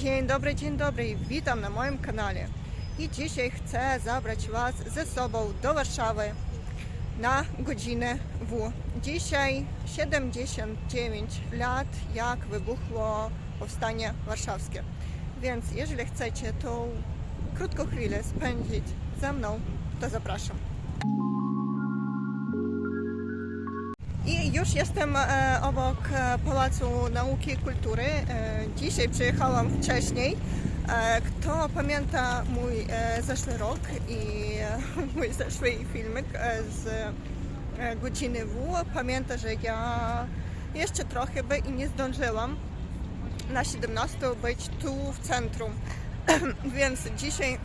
Dzień dobry, dzień dobry, witam na moim kanale. I dzisiaj chcę zabrać Was ze sobą do Warszawy na godzinę W. Dzisiaj 79 lat, jak wybuchło powstanie warszawskie. Więc jeżeli chcecie tą krótką chwilę spędzić ze mną, to zapraszam. I już jestem e, obok e, Pałacu Nauki i Kultury. E, dzisiaj przyjechałam wcześniej. Kto pamięta mój zeszły rok i mój zeszły filmik z godziny W, pamięta, że ja jeszcze trochę by i nie zdążyłam na 17 być tu w centrum. Więc dzisiaj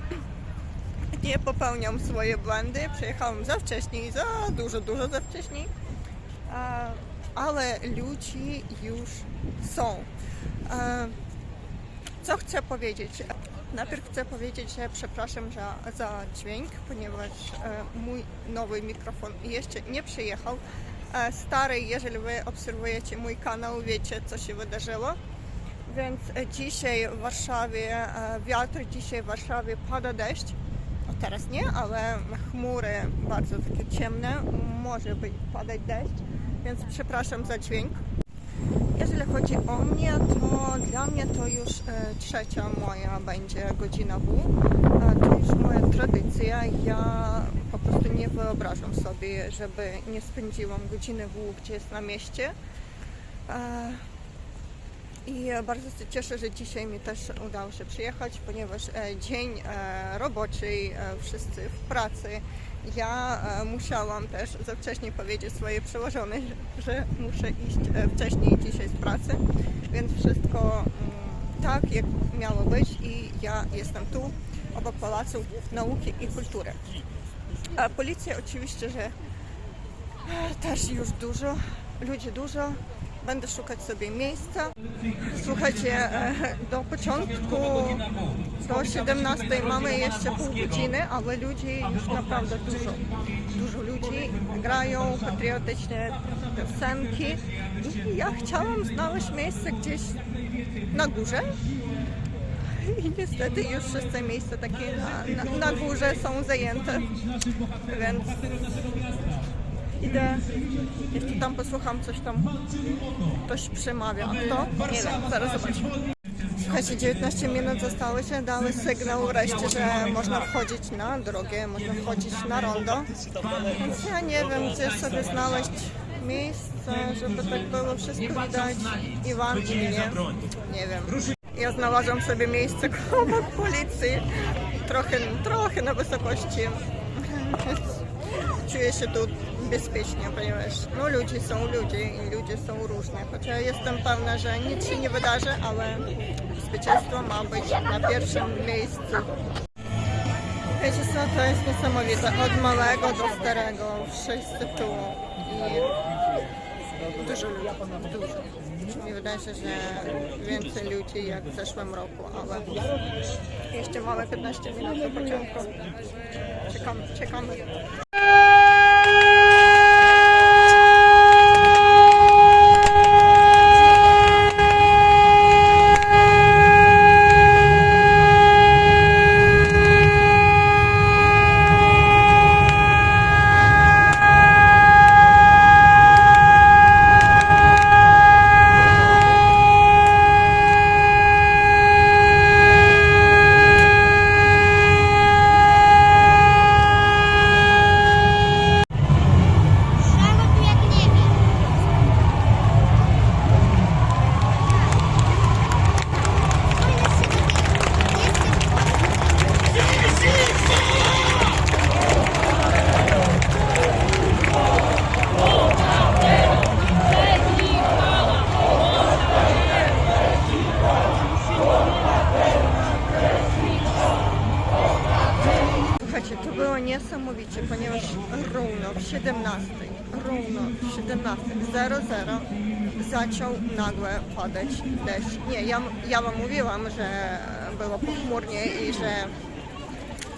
nie popełniam swoje błędy. Przyjechałam za wcześnie, za dużo, dużo za wcześnie. Ale ludzie już są. Co chcę powiedzieć? Najpierw chcę powiedzieć, że przepraszam za, za dźwięk, ponieważ e, mój nowy mikrofon jeszcze nie przyjechał. E, Stary, jeżeli wy obserwujecie mój kanał, wiecie co się wydarzyło. Więc dzisiaj w Warszawie e, wiatr, dzisiaj w Warszawie pada deszcz. O, teraz nie, ale chmury bardzo takie ciemne, może być padać deszcz, więc przepraszam za dźwięk. Jeżeli chodzi o mnie, to dla mnie to już e, trzecia moja będzie godzina W. E, to już moja tradycja. Ja po prostu nie wyobrażam sobie, żeby nie spędziłam godziny W gdzieś na mieście. I e, bardzo się cieszę, że dzisiaj mi też udało się przyjechać, ponieważ e, dzień e, roboczy, wszyscy w pracy. Ja musiałam też za wcześnie powiedzieć swojej przełożonej, że, muszę iść wcześniej dzisiaj z pracy, więc wszystko mm, tak, jak miało być i ja jestem tu, obok Pałacu Nauki i Kultury. A policja oczywiście, że też już dużo, ludzi dużo. Będę szukać sobie miejsca. Słuchajcie, e, do początku, do 17 mamy jeszcze pół godziny, ale ludzi już naprawdę dużo. Dużo ludzi grają patriotyczne piosenki i ja chciałam znaleźć miejsce gdzieś na górze. I niestety już wszystkie miejsca takie na, na, na górze są zajęte, więc idę, jeszcze tam posłucham coś tam, ktoś przemawia, kto? Nie wiem, zaraz zobaczymy. Słuchajcie, 19 minut zostało się, dały sygnał wreszcie, że można wchodzić na drogę, można wchodzić na rondo, więc ja nie wiem, gdzie sobie znaleźć miejsce, żeby tak było wszystko widać i wam i mnie, nie wiem. Ja znalazłam sobie miejsce obok policji, trochę, trochę na wysokości. Czuję się tu bezpiecznie, ponieważ no, ludzie są ludzie i ludzie są różne. Chociaż jestem pewna, że nic się nie wydarzy, ale bezpieczeństwo ma być na pierwszym miejscu. Wiecie co, to jest niesamowite. Od małego do starego, wszyscy tu i dużo ludzi, dużo. Mi wydaje się, że więcej ludzi jak w zeszłym roku, ale jeszcze mamy 15 minut do pociągu. Czekamy, czekamy. Szaro tu jak nie wiem. Słuchajcie, to było niesamowicie, ponieważ równo w 17, równo w 17.00 zaczął nagle padać deszcz. Nie, ja, ja wam mówiłam, że było pochmurnie i że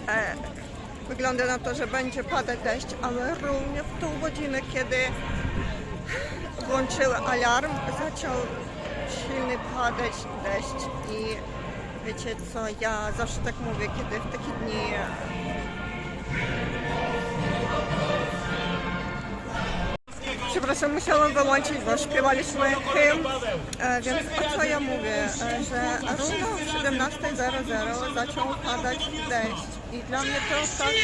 e, wygląda na to, że będzie padać deszcz, ale równie w tą godzinę, kiedy włączyły alarm, zaczął silny padać deszcz i Wiecie co, ja zawsze tak mówię, kiedy w takie dni Przepraszam, musiałam wyłączyć, bo śpiewaliśmy hymn, e, więc o co ja mówię, e, że równo w 17.00 zaczął padać deszcz. I dla mnie to tak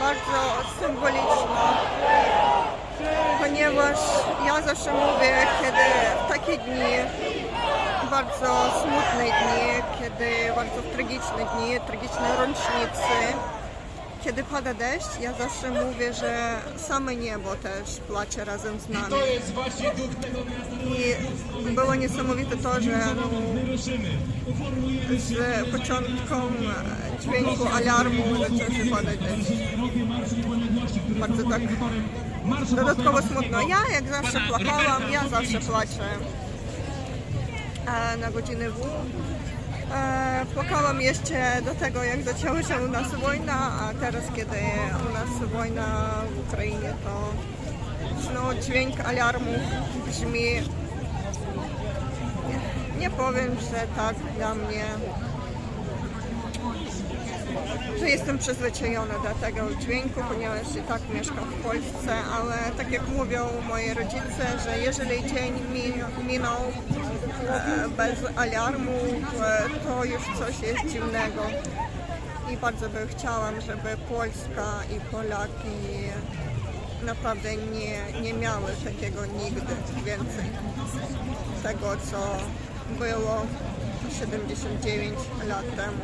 bardzo symboliczne, ponieważ ja zawsze mówię, kiedy takie dni, bardzo smutne dni, kiedy bardzo tragiczne dni, tragiczne rocznicy, kiedy pada deszcz, ja zawsze mówię, że same niebo też płacze razem z nami. I było niesamowite to, że z początką e, dźwięku alarmu zaczął się padać deszcz. Bardzo tak dodatkowo smutno. Ja jak zawsze płakałam, ja zawsze płaczę e, na godziny W. Płakałam jeszcze do tego, jak zaczęła się u nas wojna, a teraz, kiedy u nas wojna w Ukrainie, to no, dźwięk alarmu brzmi, nie, nie powiem, że tak dla mnie, że jestem przyzwyczajona do tego dźwięku, ponieważ i tak mieszkam w Polsce, ale tak jak mówią moi rodzice, że jeżeli dzień mi- minął bez alarmu, e, to już coś jest dziwnego. I bardzo by chciałam, żeby Polska i Polaki naprawdę nie, nie miały takiego nigdy więcej. Tego, co było 79 lat temu.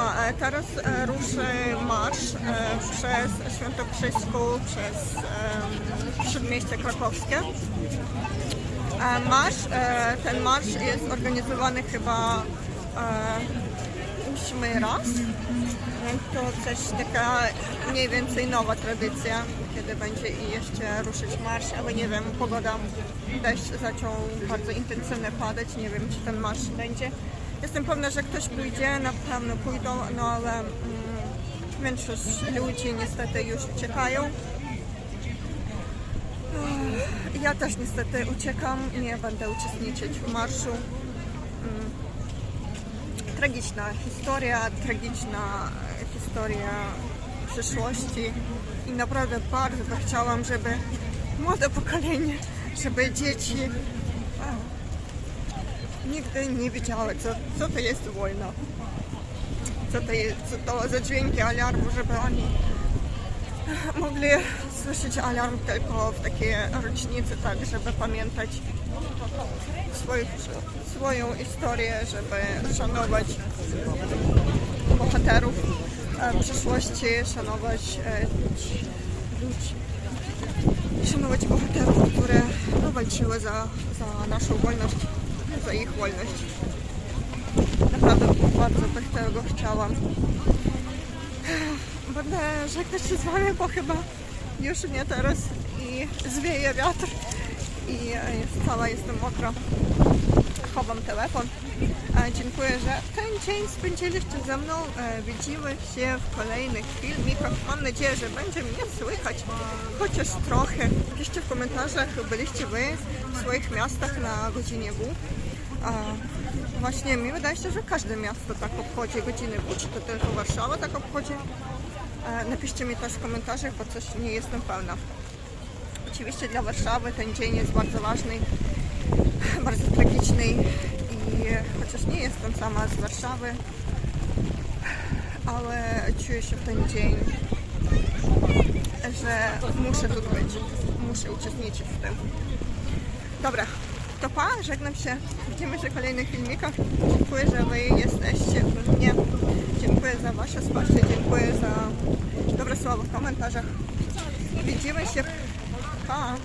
E, teraz e, ruszy marsz e, przez Świętokrzyską, przez em, Śródmieście Krakowskie. Marsz, ten marsz jest organizowany chyba ósmy raz. To coś taka mniej więcej nowa tradycja, kiedy będzie i jeszcze ruszyć marsz, ale nie wiem, pogoda, deszcz zaczął bardzo intensywnie padać, nie wiem czy ten marsz będzie. Jestem pewna, że ktoś pójdzie, na pewno pójdą, no ale mm, większość ludzi niestety już uciekają. Ja też niestety uciekam, nie będę uczestniczyć w marszu. Mm, Tragiczna historia, tragiczna historia przyszłości i naprawdę bardzo chciałam, żeby młode pokolenie, żeby dzieci nigdy nie wiedziały, co, co to jest wojna. Co to jest, co to za dźwięki alarmu, żeby oni mogli słyszeć alarm tylko w takie rocznice, tak, żeby pamiętać swoich, swoją historię, żeby szanować bohaterów e, przyszłości, szanować e, ludzi, szanować bohaterów, które walczyły za, za naszą wolność, za ich wolność. Naprawdę bardzo by tego chciałam. Będę żegnać się z Wami, bo chyba już mnie teraz i zwieje wiatr i e, cała jestem mokra. Chowam telefon. E, Dziękuję, że ten dzień spędziliście ze mną. E, Widzimy się w kolejnych filmikach. Mam nadzieję, że będzie mnie słychać chociaż trochę. Piszcie w komentarzach, byliście Wy w swoich miastach na godzinie W. A właśnie mi wydaje się, że każde miasto tak obchodzi godziny W, czy to tylko Warszawa tak obchodzi. E, Napiszcie mi też w komentarzach, bo coś nie jestem pełna. Oczywiście dla Warszawy ten dzień jest bardzo ważny, bardzo tragiczny i chociaż nie jestem sama z Warszawy, ale czuję się w ten dzień, że muszę tu być, muszę uczestniczyć w tym. Dobra, to pa, żegnam się. Widzimy się w kolejnych filmikach. Dziękuję, że Wy jesteście u mnie. Dziękuję za Wasze wsparcie, dziękuję za dobre słowa w komentarzach. Widzimy się. Pa!